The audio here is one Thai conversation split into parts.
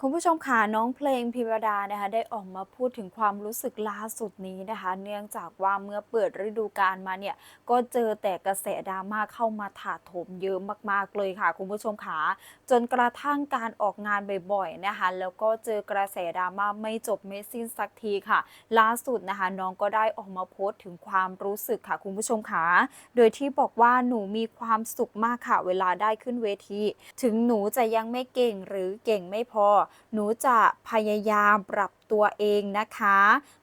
คุณผู้ชมค่ะน้องเพลงพิมดานะคะได้ออกมาพูดถึงความรู้สึกล่าสุดนี้นะคะ เนื่องจากว่าเมื่อเปิดฤดูกาลมาเนี่ยก็เจอแต่กระแสดราม่าเข้ามาถาโถมเยอะมากๆเลยค่ะ คุณผู้ชมค่ะจนกระทั่งการออกงานบ่อยๆนะคะแล้วก็เจอกระแสดราม่าไม่จบไม่สิ้นสักทีค่ะ ล่าสุดนะคะน้องก็ได้ออกมาโพสต์ถึงความรู้สึกค่ะ คุณผู้ชมค่ะโดยที่บอกว่าหนูมีความสุขมากค่ะ เวลาได้ขึ้นเวที ถึงหนูจะยังไม่เก่งหรือเก่งไม่พอหนูจะพยายามปรับตัวเองนะคะ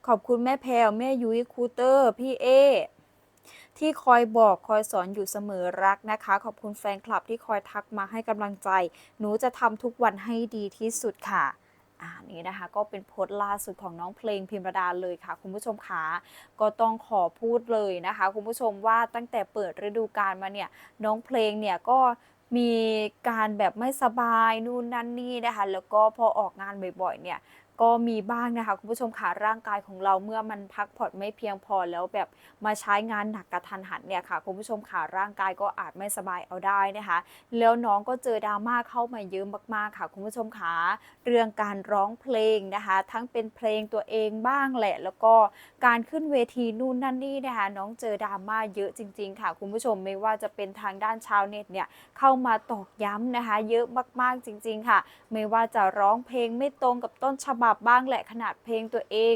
ขอบคุณแม่แพรวแม่ยุ้ยครูเตอร์ พี่เอที่คอยบอกคอยสอนอยู่เสมอรักนะคะ ขอบคุณแฟนคลับที่คอยทักมาให้กำลังใจ หนูจะทำทุกวันให้ดีที่สุดค่ะอ่านี่นะคะก็เป็นโพสต์ล่าสุดของน้องเพลงพิมรดาเลยค่ะ คุณผู้ชมคะก็ต้องขอพูดเลยนะคะ คุณผู้ชมว่าตั้งแต่เปิดฤดูกาลมาเนี่ยน้องเพลงเนี่ยก็ มีการแบบไม่สบายนู่นนั่นนี่นะคะ แล้วก็พอออกงานบ่อยๆเนี่ย ก็มีบ้างนะคะคุณผู้ชมค่ะร่างกายของเราเมื่อมันพักผ่อนไม่เพียงพอแล้วแบบมาใช้งานหนักกระทันหันเนี่ยค่ะคุณผู้ชมค่ะร่างกายก็อาจไม่สบายเอาได้นะคะ แล้วน้องก็เจอดราม่าเข้ามาเยอะมากๆค่ะคุณผู้ชมค่ะเรื่องการร้องเพลงนะคะ ทั้งเป็นเพลงตัวเองบ้างแหละ แล้วก็การขึ้นเวทีนู่นนั่นนี่นะคะ น้องเจอดราม่าเยอะจริง ๆ ค่ะคุณผู้ชมไม่ว่าจะเป็นทางด้านชาวเน็ตเนี่ยเข้ามาตอกย้ำนะคะ เยอะมากๆจริง ๆ ค่ะ ไม่ว่าจะร้องเพลงไม่ตรงกับต้นฉบับบ้างแหละขนาดเพลงตัวเอง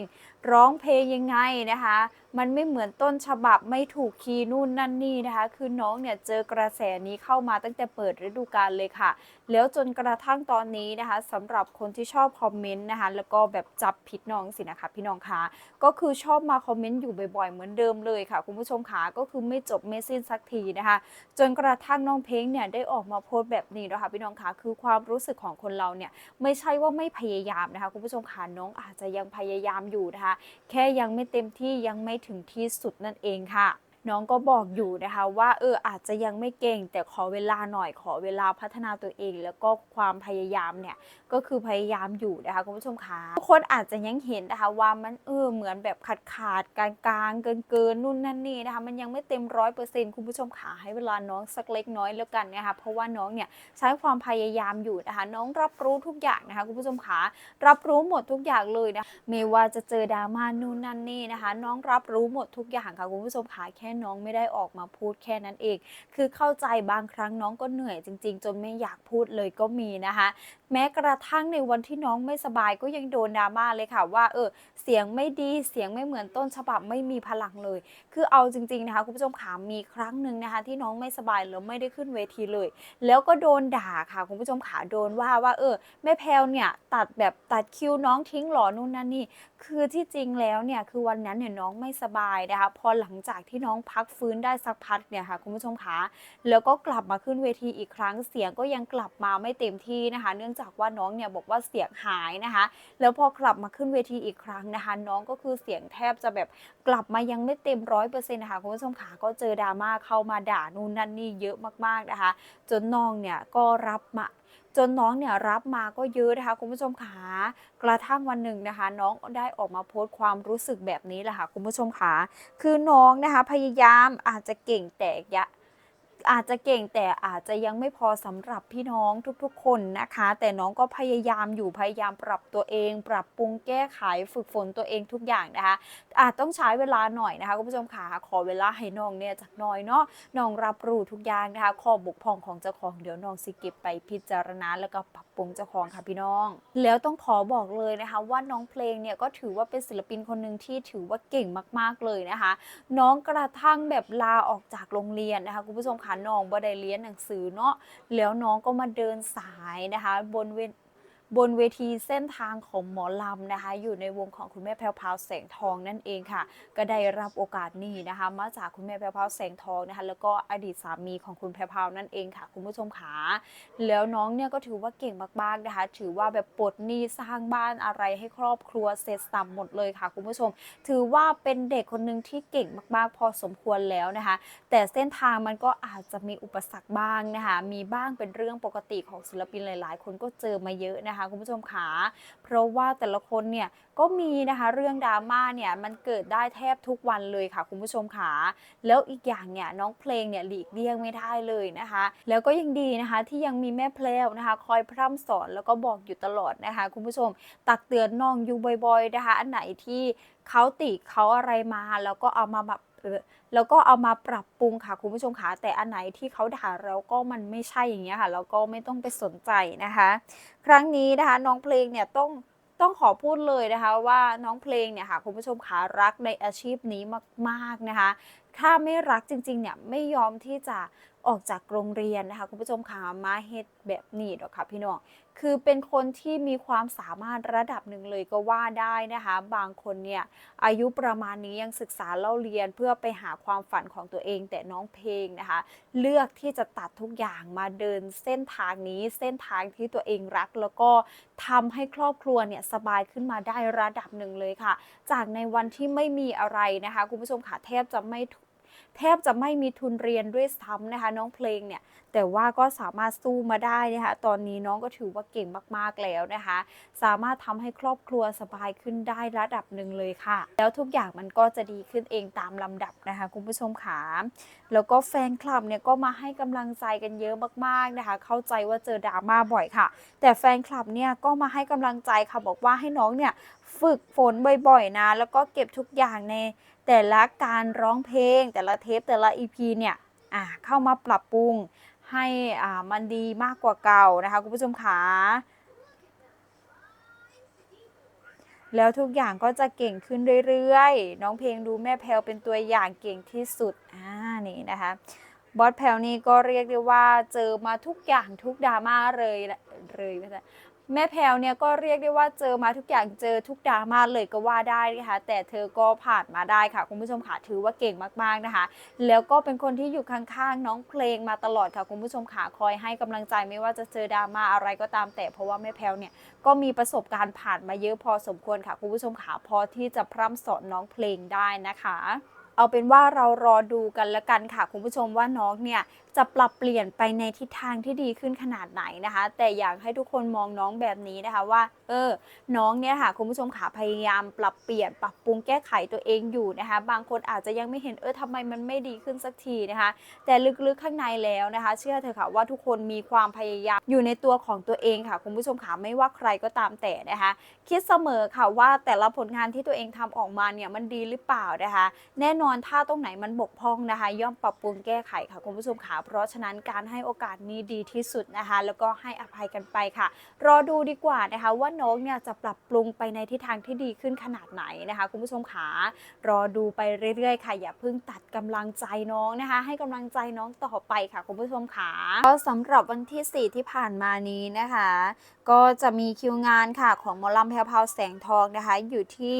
ร้องเพลงยังไงนะคะ มันไม่เหมือนต้นฉบับไม่ถูกคีย์นู่นนั่นนี่นะคะ คือน้องเนี่ยเจอกระแสนี้เข้ามาตั้งแต่เปิดฤดูกาลเลยค่ะ แล้วจนกระทั่งตอนนี้นะคะสำหรับคนที่ชอบคอมเมนต์นะคะ แล้วก็แบบจับผิดน้องสินะคะพี่น้องคะก็คือชอบมาคอมเมนต์อยู่บ่อยๆ เหมือนเดิมเลยค่ะ คุณผู้ชมคะก็คือไม่จบไม่สิ้นสักทีนะคะ จนกระทั่งน้องเพลงเนี่ยได้ออกมาโพสต์แบบนี้นะคะพี่น้องคะคือความรู้สึกของคนเราเนี่ยไม่ใช่ว่าไม่พยายามนะคะ คุณผู้ชมค่ะน้องอาจจะยังพยายามอยู่นะคะแค่ยังไม่เต็มที่ยังไม่ถึงที่สุดนั่นเองค่ะ น้องก็บอกอยู่นะคะว่าเอออาจจะยังไม่เก่ง แต่ขอเวลาหน่อยขอเวลาพัฒนาตัวเอง แล้วก็ความพยายามเนี่ยก็คือพยายามอยู่นะคะคุณผู้ชมคะทุกคนอาจจะยังเห็นนะคะว่ามันเออเหมือนแบบขาดขาดกลางกลางเกินเกินนู่นนั่นนี่นะคะมันยังไม่เต็มร้อยเปอร์เซ็นต์คุณผู้ชมขาให้เวลาน้องสักเล็กน้อยแล้วกันนะคะเพราะว่าน้องเนี่ยใช้ความพยายามอยู่นะคะน้องรับรู้ทุกอย่างนะคะคุณผู้ชมขารับรู้หมดทุกอย่างเลยนะไม่ว่าจะเจอดราม่านู่นนั่นนี่นะคะ น้องรับรู้หมดทุกอย่างค่ะคุณผู้ชมค่ะแค่น้องไม่ได้ออกมาพูดแค่นั้นเอง คือเข้าใจบางครั้งน้องก็เหนื่อยจริง ๆ จนไม่อยากพูดเลยก็มีนะคะ แม้กระทั่งในวันที่น้องไม่สบายก็ยังโดนดราม่าเลยค่ะว่าเออเสียงไม่ดีเสียงไม่เหมือนต้นฉบับไม่มีพลังเลย คือเอาจริงๆนะคะคุณผู้ชมขามีครั้งหนึ่งนะคะ ที่น้องไม่สบายแล้วไม่ได้ขึ้นเวทีเลย แล้วก็โดนด่าค่ะคุณผู้ชมขาโดนว่าว่าเออแม่แพลวเนี่ยตัดแบบตัดคิวน้องทิ้งหรอนู่นนั่นนี่ คือที่จริงแล้วเนี่ยคือวันนั้นเนี่ยน้องไม่สบายนะคะพอหลังจากที่น้องพักฟื้นได้สักพักเนี่ยค่ะคุณผู้ชมคะแล้วก็กลับมาขึ้นเวทีอีกครั้งเสียงก็ยังกลับมาไม่เต็มที่นะคะ เนื่องจากว่าน้องเนี่ยบอกว่าเสียงหายนะคะ แล้วพอกลับมาขึ้นเวทีอีกครั้งนะคะ น้องก็คือเสียงแทบจะแบบกลับมายังไม่เต็มร้อยเปอร์เซ็นต์นะคะคุณผู้ชมขาก็เจอดราม่าเข้ามาด่านู่นนั่นนี่เยอะมากๆนะคะ จนน้องเนี่ยก็รับมาจนน้องเนี่ยรับมาก็เยอะนะคะคุณผู้ชมขากระทั่งวันหนึ่งนะคะ น้องได้ออกมาโพสต์ความรู้สึกแบบนี้แหละค่ะคุณผู้ชมขาคือน้องนะคะพยายามอาจจะเก่งแต่ยะ อาจจะเก่งแต่อาจจะยังไม่พอสำหรับพี่น้องทุกๆ คนนะคะ แต่น้องก็พยายามอยู่พยายามปรับตัวเอง ปรับปรุงแก้ไขฝึกฝนตัวเองทุกอย่างนะคะ อาจต้องใช้เวลาหน่อยนะคะคุณผู้ชมค่ะขอเวลาให้น้องเนี่ยจากน้อยเนาะน้องรับรู้ทุกอย่างนะคะข้อบกพร่องของเจ้าของเดี๋ยวน้องสิเก็บไปพิจารณาแล้วก็ปรับปรุงเจ้าของค่ะพี่น้อง แล้วต้องขอบอกเลยนะคะว่าน้องเพลงเนี่ยก็ถือว่าเป็นศิลปินคนหนึ่งที่ถือว่าเก่งมาก ๆเลยนะคะ น้องกระทั่งแบบลาออกจากโรงเรียนนะคะคุณผู้ชมค่ะน้องบ่ได้เรียนหนังสือเนาะแล้วน้องก็มาเดินสายนะคะ บนเว บนเวทีเส้นทางของหมอลำนะคะ อยู่ในวงของคุณแม่แพรวพาวแสงทองนั่นเองค่ะ ก็ได้รับโอกาสนี้นะคะ มาจากคุณแม่แพรวพาวแสงทองนะคะ แล้วก็อดีตสามีของคุณแพรวพาวนั่นเองค่ะ คุณผู้ชมขาแล้วน้องเนี่ยก็ถือว่าเก่งมากๆนะคะ ถือว่าแบบปลดหนี้สร้างบ้านอะไรให้ครอบครัวเสร็จสับหมดเลยค่ะ คุณผู้ชม ถือว่าเป็นเด็กคนหนึ่งที่เก่งมากๆ พอสมควรแล้วนะคะ แต่เส้นทางมันก็อาจจะมีอุปสรรคบ้างนะคะ มีบ้างเป็นเรื่องปกติของศิลปินหลาย ๆ คนก็เจอมาเยอะนะคะนะคะคุณผู้ชมขาเพราะว่าแต่ละคนเนี่ยก็มีนะคะเรื่องดราม่าเนี่ยมันเกิดได้แทบทุกวันเลยค่ะคุณผู้ชมขาแล้วอีกอย่างเนี่ยน้องเพลงเนี่ยหลีกเลี่ยงไม่ได้เลยนะคะ แล้วก็ยังดีนะคะที่ยังมีแม่เพลวนะคะ คอยพร่ำสอนแล้วก็บอกอยู่ตลอดนะคะ คุณผู้ชมตักเตือนน้องอยู่บ่อยๆนะคะ อันไหนที่เขาติเขาอะไรมาแล้วก็เอามาแบบแล้วก็เอามาปรับปรุงค่ะคุณผู้ชมคะแต่อันไหนที่เขาด่าเราก็มันไม่ใช่อย่างเงี้ยค่ะแล้วก็ไม่ต้องไปสนใจนะคะ ครั้งนี้นะคะน้องเพลงเนี่ยต้องต้องขอพูดเลยนะคะว่าน้องเพลงเนี่ยค่ะคุณผู้ชมขารักในอาชีพนี้มาก ๆนะคะ ถ้าไม่รักจริงๆเนี่ยไม่ยอมที่จะออกจากโรงเรียนนะคะคุณผู้ชมขามาเฮ็ดแบบนี้หรอกค่ะพี่น้อง คือเป็นคนที่มีความสามารถระดับหนึ่งเลยก็ว่าได้นะคะ บางคนเนี่ยอายุประมาณนี้ยังศึกษาเล่าเรียนเพื่อไปหาความฝันของตัวเอง แต่น้องเพลงนะคะ เลือกที่จะตัดทุกอย่างมาเดินเส้นทางนี้เส้นทางที่ตัวเองรัก แล้วก็ทำให้ครอบครัวเนี่ยสบายขึ้นมาได้ระดับหนึ่งเลยค่ะ จากในวันที่ไม่มีอะไรนะคะ คุณผู้ชมค่ะแทบจะไม่ แทบจะไม่มีทุนเรียนด้วยซ้ำนะคะ น้องเพลงเนี่ยแต่ว่าก็สามารถสู้มาได้นะคะตอนนี้น้องก็ถือว่าเก่งมากๆแล้วนะคะ สามารถทำให้ครอบครัวสบายขึ้นได้ระดับหนึ่งเลยค่ะ แล้วทุกอย่างมันก็จะดีขึ้นเองตามลำดับนะคะ คุณผู้ชมขาแล้วก็แฟนคลับเนี่ยก็มาให้กำลังใจกันเยอะมากๆนะคะ เข้าใจว่าเจอดราม่าบ่อยค่ะ แต่แฟนคลับเนี่ยก็มาให้กำลังใจค่ะบอกว่าให้น้องเนี่ย ฝึกฝนบ่อยๆนะ แล้วก็เก็บทุกอย่างในแต่ละการร้องเพลง แต่ละเทปแต่ละ EP เนี่ยอ่าเข้ามาปรับปรุงให้อ่ามันดีมากกว่าเก่านะคะคุณผู้ชมขาแล้วทุกอย่างก็จะเก่งขึ้นเรื่อยๆ น้องเพลงดูแม่แพลวเป็นตัวอย่างเก่งที่สุด อ่า นี่นะคะ บอสแพลวนี่ก็เรียกได้ว่าเจอมาทุกอย่างทุกดราม่าเลยเลยไม่ใช่ แม่แพลวเนี่ยก็เรียกได้ว่าเจอมาทุกอย่างเจอทุกดราม่าเลยก็ว่าได้นะคะแต่เธอก็ผ่านมาได้ค่ะคุณผู้ชมค่ะถือว่าเก่งมากๆนะคะ แล้วก็เป็นคนที่อยู่ข้างๆน้องเพลงมาตลอดค่ะคุณผู้ชมค่ะคอยให้กำลังใจไม่ว่าจะเจอดราม่าอะไรก็ตามแต่เพราะว่าแม่แพลวเนี่ยก็มีประสบการณ์ผ่านมาเยอะพอสมควรค่ะคุณผู้ชมค่ะพอที่จะพร่ำสอนน้องเพลงได้นะคะ เอาเป็นว่าเรารอดูกันละกันค่ะ คุณผู้ชมว่าน้องเนี่ยจะปรับเปลี่ยนไปในทิศทางที่ดีขึ้นขนาดไหนนะคะ แต่อยากให้ทุกคนมองน้องแบบนี้นะคะว่า เออ น้องเนี่ยค่ะคุณผู้ชมขาพยายามปรับเปลี่ยนปรับปรุงแก้ไขตัวเองอยู่นะคะ บางคนอาจจะยังไม่เห็นเออทำไมมันไม่ดีขึ้นสักทีนะคะ แต่ลึกๆข้างในแล้วนะคะ เชื่อเถอะค่ะว่าทุกคนมีความพยายามอยู่ในตัวของตัวเองค่ะ คุณผู้ชมขาไม่ว่าใครก็ตามแต่นะคะ คิดเสมอค่ะว่าแต่ละผลงานที่ตัวเองทำออกมาเนี่ยมันดีหรือเปล่านะคะ แน่นอนถ้าตรงไหนมันบกพร่องนะคะ ย่อมปรับปรุงแก้ไขค่ะคุณผู้ชมขาเพราะฉะนั้นการให้โอกาสนี้ดีที่สุดนะคะ แล้วก็ให้อภัยกันไปค่ะ รอดูดีกว่านะคะ ว่าน้องเนี่ยจะปรับปรุงไปในทิศทางที่ดีขึ้นขนาดไหนนะคะ คุณผู้ชมขารอดูไปเรื่อยๆ ค่ะ อย่าเพิ่งตัดกำลังใจน้องนะคะ ให้กำลังใจน้องต่อไปค่ะคุณผู้ชมขาก็สำหรับวันที่ 4 ที่ผ่านมานี้นะคะ ก็จะมีคิวงานค่ะของมอลำแพรวพาวแสงทองนะคะ อยู่ที่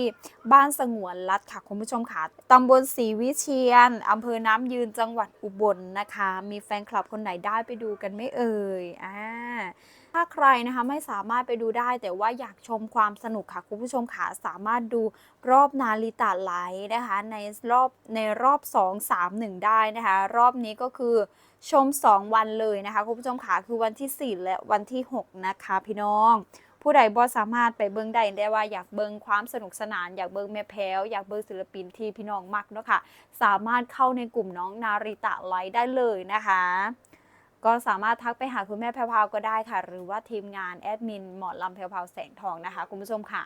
บ้านสงวนรัฐค่ะคุณผู้ชมค่ะตำบลศรีวิเชียนอำเภอน้ำยืนจังหวัดอุบลนะคะ มีแฟนคลับคนไหนได้ไปดูกันไม่เอ่ยอ่าถ้าใครนะคะไม่สามารถไปดูได้ แต่ว่าอยากชมความสนุกค่ะ คุณผู้ชมค่ะสามารถดูรอบนาริตาไลท์นะคะ ในรอบในรอบ 2 3 1 ได้นะคะ รอบนี้ก็คือชม 2 วันเลยนะคะ คุณผู้ชมค่ะคือวันที่ 4 และวันที่ 6 นะคะ พี่น้อง ผู้ใดบ่สามารถไปเบิ่งได้ได้ว่าอยากเบิ่งความสนุกสนาน อยากเบิ่งแม่แพ้วอยากเบิ่งศิลปินที่พี่น้องมักเนาะค่ะ สามารถเข้าในกลุ่มน้องนาริตะไลท์ได้เลยนะคะ ก็สามารถทักไปหาคุณแม่แพรพาวก็ได้ค่ะ หรือว่าทีมงานแอดมินหมอลำแพรพาวแสงทองนะคะ คุณผู้ชมค่ะ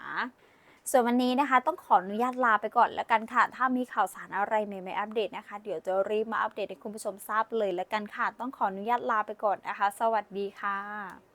ส่วนวันนี้นะคะ ต้องขออนุญาตลาไปก่อนแล้วกันค่ะ ถ้ามีข่าวสารอะไรใหม่ๆอัปเดตนะคะ เดี๋ยวจะรีบมาอัปเดตให้คุณผู้ชมทราบเลยแล้วกันค่ะ ต้องขออนุญาตลาไปก่อนนะคะ สวัสดีค่ะ